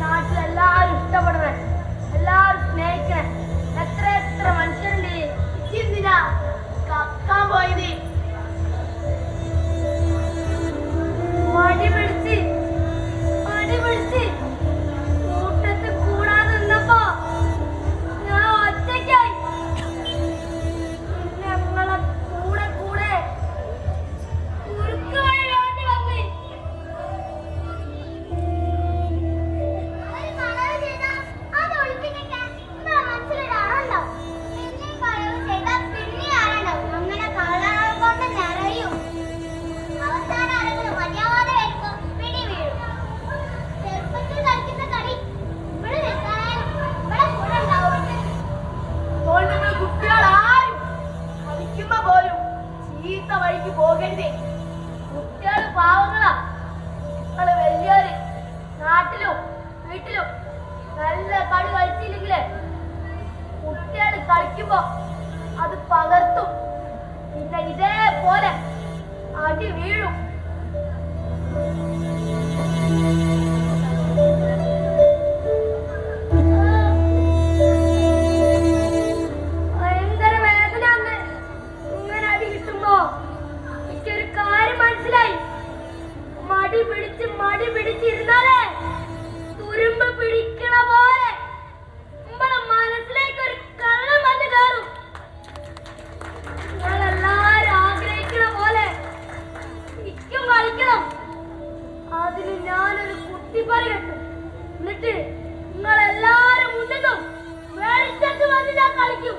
നാട്ടിലെല്ലാരും ഇഷ്ടപ്പെടണേ പോകരുതേ കുട്ടികൾ പാവങ്ങളാ. നിങ്ങൾ വലിയവര് നാട്ടിലും വീട്ടിലും നല്ല കളി കളിച്ചില്ലെങ്കിൽ കുട്ടികൾ കളിക്കുമ്പോ അത് പകർത്തും. പിന്നെ ഇതേപോലെ അടി വീഴും. പിടിച്ച് മടി പിടിച്ചിരുന്നാലേ? തുരുമ്പ് പിടിക്കണ പോലെ നമ്മളെ മനസ്സിലേക്ക് ഒരു കള്ളം വന്ന് കയറും. നിങ്ങളെല്ലാരും ആഗ്രഹിക്കണ പോലെ ഇക്കും കളിക്കണം. അതിന് ഞാനൊരു കുട്ടി പറയട്ടെ എന്നിട്ട് നിങ്ങളെല്ലാരും മുന്നിട്ടും വെളിച്ചത്ത് വന്ന് ഞാൻ കളിക്കും.